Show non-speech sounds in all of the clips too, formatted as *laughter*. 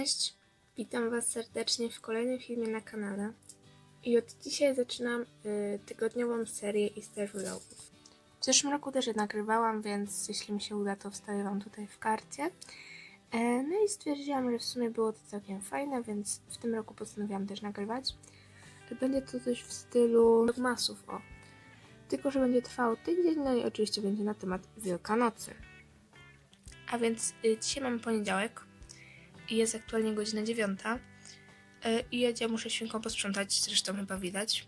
Cześć, witam Was serdecznie w kolejnym filmie na kanale. I od dzisiaj zaczynam y, tygodniową serię Easter Vlogów. W zeszłym roku też je nagrywałam, więc jeśli mi się uda, to wstawię Wam tutaj w karcie. E, no i stwierdziłam, że w sumie było to całkiem fajne, więc w tym roku postanowiłam też nagrywać. Będzie to coś w stylu vlogmasów, o. Tylko, że będzie trwało tydzień, no i oczywiście będzie na temat Wielkanocy. A więc y, dzisiaj mamy poniedziałek i jest aktualnie godzina dziewiąta. Y, I ja muszę świnką posprzątać, zresztą chyba widać.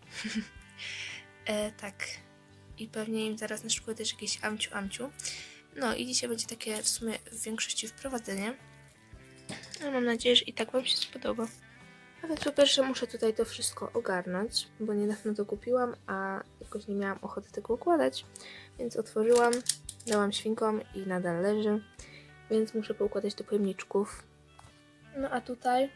*laughs* e, tak. I pewnie im zaraz naszykuje też jakieś amciu amciu. No i dzisiaj będzie takie w sumie w większości wprowadzenie. Ale mam nadzieję, że i tak Wam się spodoba. A więc po pierwsze muszę tutaj to wszystko ogarnąć, bo niedawno to kupiłam, a jakoś nie miałam ochoty tego układać. Więc otworzyłam, dałam świnkom i nadal leży. Więc muszę poukładać do pojemniczków. No a tutaj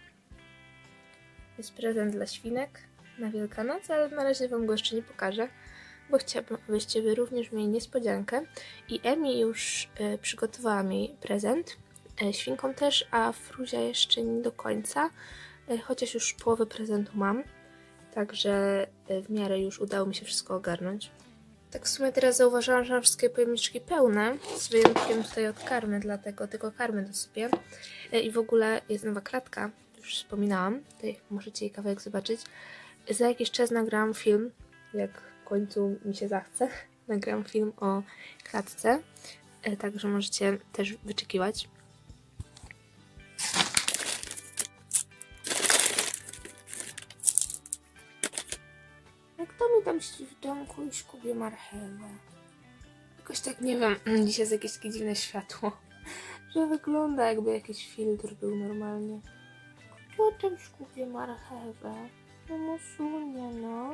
jest prezent dla świnek na Wielkanoc, ale na razie Wam go jeszcze nie pokażę, bo chciałabym, abyście Wy również mieli niespodziankę. I Emi już e, przygotowała mi prezent, e, świnkom też, a Fruzia jeszcze nie do końca, e, chociaż już połowę prezentu mam, także w miarę już udało mi się wszystko ogarnąć. Tak w sumie teraz zauważyłam, że mam wszystkie pojemniczki pełne, z wyjątkiem tutaj od karmy, dlatego tylko karmy dosypię. E, I w ogóle jest nowa klatka, już wspominałam, tutaj możecie jej kawałek zobaczyć. Za jakiś czas nagrałam film, jak w końcu mi się zachce, *laughs* nagrałam film o klatce, e, także możecie też wyczekiwać. I szkubie marchewę? Jakoś tak, nie wiem, *clears throat* dzisiaj jest jakieś takie dziwne światło, *laughs* że wygląda jakby jakiś filtr był normalnie. Tam szkubie marchewę? No mosunie, no.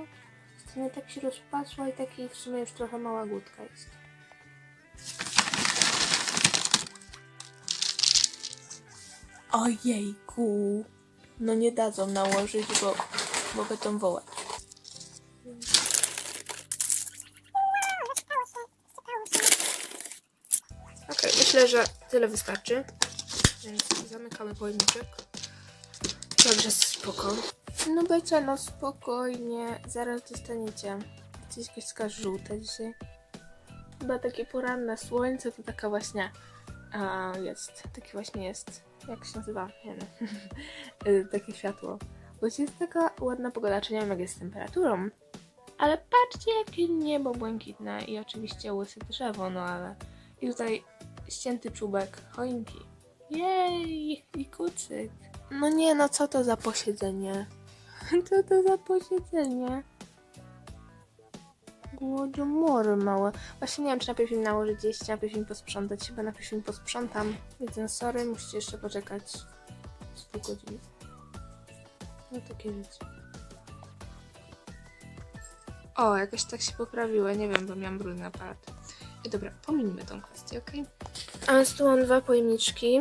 Scena tak się rozpasła i taki w sumie już trochę mała głódka jest. Ojejku. No nie dadzą nałożyć, bo, bo będą wołać. Myślę, że tyle wystarczy. Więc zamykamy pojemniczek. Także spoko. No becie, no spokojnie. Zaraz dostaniecie. Coś jakaś żółta dzisiaj. Chyba takie poranne słońce to taka właśnie a, jest. Takie właśnie jest. Jak się nazywa? Nie wiem. *laughs* Y, takie światło. Bo jest taka ładna pogoda, czy nie wiem jak jest z temperaturą. Ale patrzcie jakie niebo błękitne i oczywiście łysy drzewo, no ale... I tutaj ścięty czubek choinki. Jej! I kucyk. No nie, no co to za posiedzenie? *laughs* Co to za posiedzenie? Głodomory małe. Właśnie nie wiem, czy najpierw im nałożyć jeść, czy najpierw im posprzątać. Chyba najpierw im posprzątam. Więc sorry, musicie jeszcze poczekać z pół godziny. No takie życie. O, jakoś tak się poprawiło. Nie wiem, bo miałam brudny aparat. Dobra, pominimy tą kwestię, ok? A tu mam dwa pojemniczki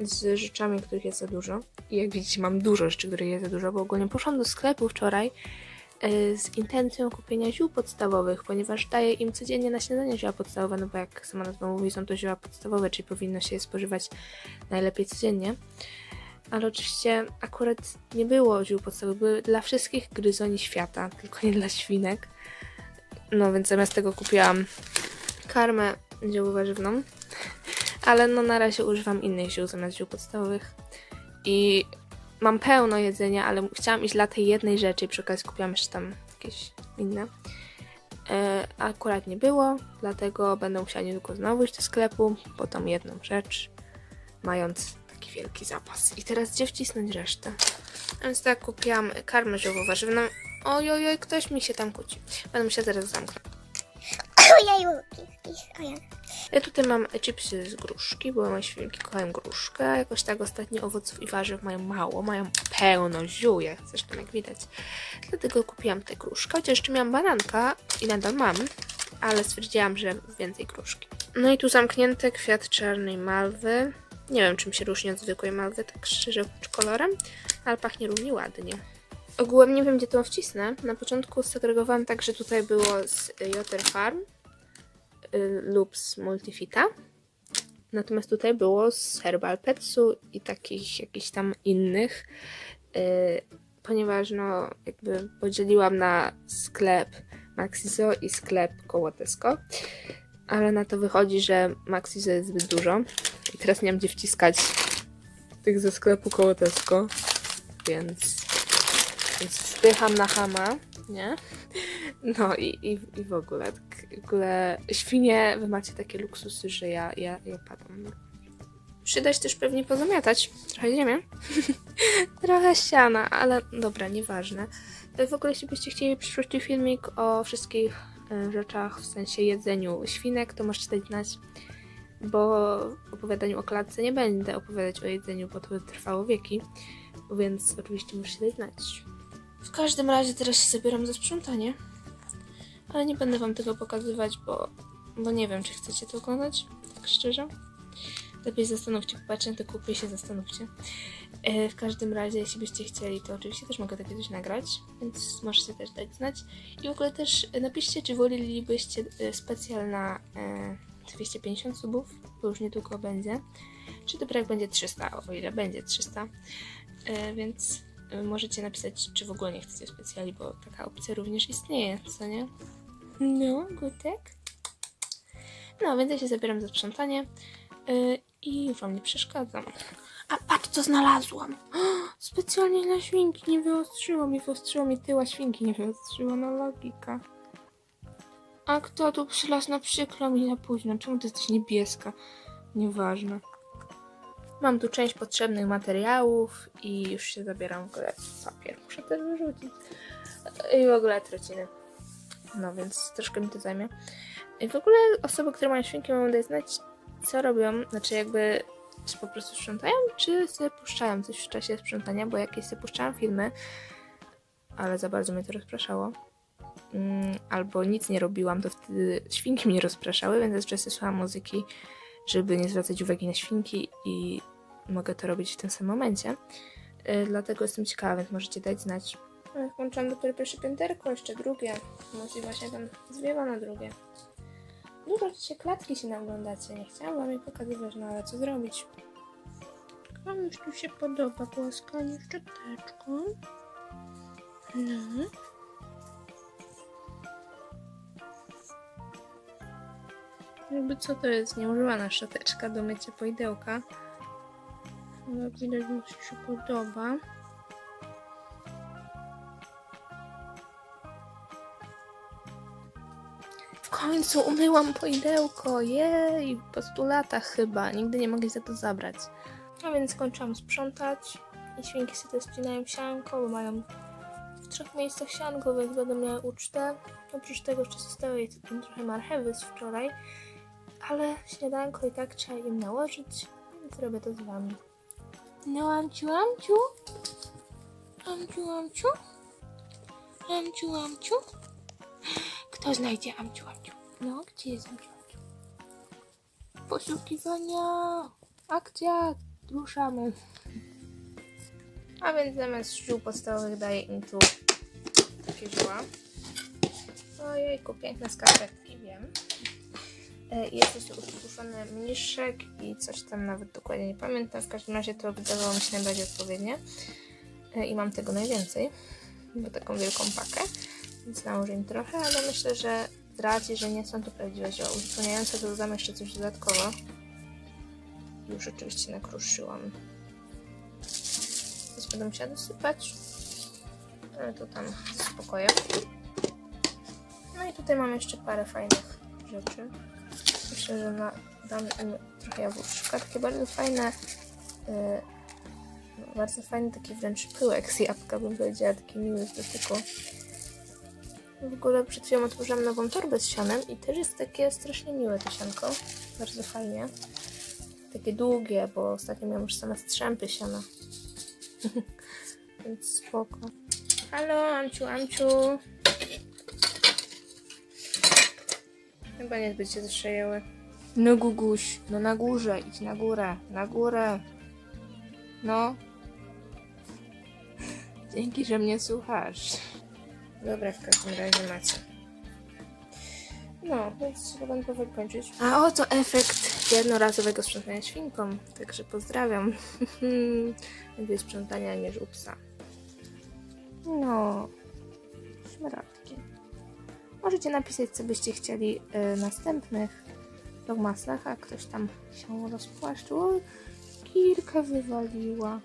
z rzeczami, których jest za dużo. I jak widzicie, mam dużo rzeczy, których jest za dużo, bo ogólnie poszłam do sklepu wczoraj e, z intencją kupienia ziół podstawowych, ponieważ daję im codziennie na śniadanie zioła podstawowe, no bo jak sama nazwa mówi, są to zioła podstawowe, czyli powinno się je spożywać najlepiej codziennie. Ale oczywiście akurat nie było ziół podstawowych, były dla wszystkich gryzoni świata, *laughs* tylko nie dla świnek. No więc zamiast tego kupiłam karmę ziołowo-warzywną, ale no na razie używam innych ziół zamiast ziół podstawowych. I mam pełno jedzenia, ale chciałam iść dla tej jednej rzeczy i przy okazji kupiłam jeszcze tam jakieś inne. E, akurat nie było, dlatego będę musiała niedługo znowu iść do sklepu po tą jedną rzecz, mając taki wielki zapas. I teraz gdzie wcisnąć resztę? Więc tak, kupiłam karmę ziołowo-warzywną. Oj, oj, ktoś mi się tam kłóci. Będę musiała zaraz zamknąć. *coughs* Ojeju. Ja tutaj mam chipsy z gruszki, bo moje świnki kochają gruszkę. Jakoś tak ostatnio owoców i warzyw mają mało, mają pełno ziół, jak zresztą jak widać. Dlatego kupiłam tę gruszkę, chociaż jeszcze miałam bananka i nadal mam, ale stwierdziłam, że więcej gruszki. No i tu zamknięty kwiat czarnej malwy. Nie wiem, czym się różni od zwykłej malwy, tak szczerze, kolorem, ale pachnie równie ładnie. Ogółem nie wiem, gdzie to wcisnę. Na początku segregowałam tak, że tutaj było z Jotter Farm y, lub z Multifita. Natomiast tutaj było z Herbal Petsu i takich jakichś tam innych, yy, ponieważ no jakby podzieliłam na sklep Maxizo i sklep koło Tesco, ale na to wychodzi, że Maxizo jest zbyt dużo i teraz nie mam gdzie wciskać tych ze sklepu koło Tesco, więc, więc wpycham na hama, nie? No i, i, i w ogóle, tak, w ogóle świnie, wy macie takie luksusy, że ja, ja, ja padam. Przyda się też pewnie pozamiatać trochę ziemię, *laughs* trochę ściana, ale dobra, nieważne. W ogóle, jeśli byście chcieli przyszłości filmik o wszystkich e, rzeczach, w sensie jedzeniu świnek, to możecie dać znać, bo w opowiadaniu o klatce nie będę opowiadać o jedzeniu, bo to by trwało wieki, więc oczywiście musicie dać znać. W każdym razie teraz się zabieram za sprzątanie, ale nie będę wam tego pokazywać, bo, bo nie wiem, czy chcecie to oglądać, tak szczerze. Lepiej zastanówcie, popatrzcie na te kupy się zastanówcie. E, w każdym razie, jeśli byście chcieli, to oczywiście też mogę takie coś nagrać, więc możecie też dać znać. I w ogóle też napiszcie, czy wolelibyście e, specjal na e, 250 subów, bo już niedługo będzie. Czy dopiero jak będzie 300, o ile będzie 300. E, więc możecie napisać, czy w ogóle nie chcecie specjali, bo taka opcja również istnieje, co nie? No, gutek. No, więc ja się zabieram za sprzątanie yy, i wam nie przeszkadzam. A patrz, co znalazłam! *gasps* Specjalnie dla świnki nie wyostrzyło mi, wyostrzyło mi tyła świnki, nie wyostrzyło, no logika. A kto tu przylazł na przykro mi na późno? Czemu ty jesteś niebieska? Nieważne. Mam tu część potrzebnych materiałów i już się zabieram w ogóle papier. Muszę też wyrzucić. I w ogóle trociny. No więc troszkę mi to zajmie. I w ogóle osoby, które mają świnki mogą dać znać, co robią. Znaczy jakby czy po prostu sprzątają, czy sobie puszczają coś w czasie sprzątania, bo jakieś sobie puszczałam filmy, ale za bardzo mnie to rozpraszało. Mm, albo nic nie robiłam, to wtedy świnki mnie rozpraszały, więc zazwyczaj słuchałam muzyki, żeby nie zwracać uwagi na świnki i mogę to robić w tym samym momencie. Yy, dlatego jestem ciekawa, więc możecie dać znać. Ale Włączam dopiero pierwsze pięterko, jeszcze drugie. Może właśnie tam zwiewa na drugie. Dużo dzisiaj klatki się naglądacie. Nie chciałam wam jej pokazywać, no ale co zrobić? Komuś tu się podoba głaskanie szczoteczką. No. Jakby co to jest nieużywana szczoteczka do mycia poidełka. Ale widać mu się podoba. W końcu umyłam poidełko, jej, po 100 latach chyba, nigdy nie mogli za to zabrać. A więc skończyłam sprzątać i świnki sobie spinają sianko, bo mają w trzech miejscach sianko, więc będą miały ucztę. Oprócz tego jeszcze zostały jej trochę marchewy z wczoraj, ale śniadanko i tak trzeba im nałożyć, więc robię to z wami. No, Amciu, Amciu? Amciu, Amciu? Amciu, Amciu? Kto znajdzie Amciu, Amciu? No, gdzie jest Amciu, Amciu? Poszukiwania! Akcja! Ruszamy. A więc zamiast ziół podstawowych daję im tu takie zióła. Ojejku, piękne skarpetki, wiem. E, Jest jeszcze ususzony mniszek i coś tam nawet dokładnie nie pamiętam. W każdym razie to wydawało mi się najbardziej odpowiednie. E, I mam tego najwięcej, bo taką wielką pakę więc nałożę im trochę, ale myślę, że z racji, że nie są to prawdziwe zioła uzupełniające, to dodam jeszcze coś dodatkowo. Już oczywiście nakruszyłam. Więc będę musiała dosypać. Ale to tam spokojem. No i tutaj mam jeszcze parę fajnych rzeczy. Myślę, że na, dam im trochę jabłuszka. Takie bardzo fajne yy, bardzo fajny taki wręcz pyłek z jabłka, bym powiedziała, taki miły w dotyku. W ogóle przed chwilą otworzyłam nową torbę z sianem i też jest takie strasznie miłe to sianko. Bardzo fajnie. Takie długie, bo ostatnio miałam już same strzępy siana. *laughs* Więc spoko. Halo, Amciu, Amciu. Chyba niezbyt się przejęły. No Guguś, no na górze, idź na górę, na górę. No. *laughs* Dzięki, że mnie słuchasz. Dobra, w każdym razie macie. No, więc chyba będę powoli kończyć. A oto efekt jednorazowego sprzątania świnką, także pozdrawiam. *laughs* Lepiej sprzątania niż u psa. No, szmaragdki. Możecie napisać, co byście chcieli y, następnych dogmasach, a ktoś tam się rozpłaszczył. O, Kilka wywaliła.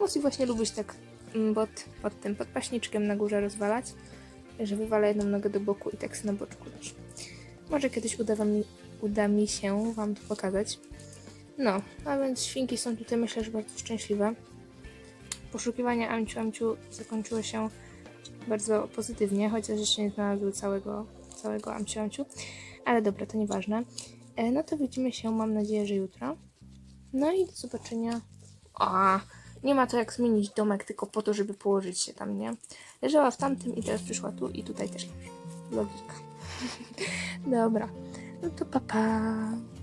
Musi właśnie lubić tak mm, pod, pod tym podpaśniczkiem na górze rozwalać, że wywala jedną nogę do boku i tak sobie na boczku leży. Może kiedyś uda, wam, uda mi się Wam to pokazać. No, a więc świnki są tutaj myślę, że bardzo szczęśliwe. Poszukiwania Amciu Amciu zakończyły się bardzo pozytywnie, chociaż jeszcze nie znalazły całego, całego Amciu Amciu. Ale dobra, to nieważne. E, no to widzimy się, mam nadzieję, że jutro. No i do zobaczenia. A, nie ma to jak zmienić domek tylko po to, żeby położyć się tam, nie? Leżała w tamtym i teraz przyszła tu i tutaj też. Logika. *laughs* Dobra. No to papa. Pa.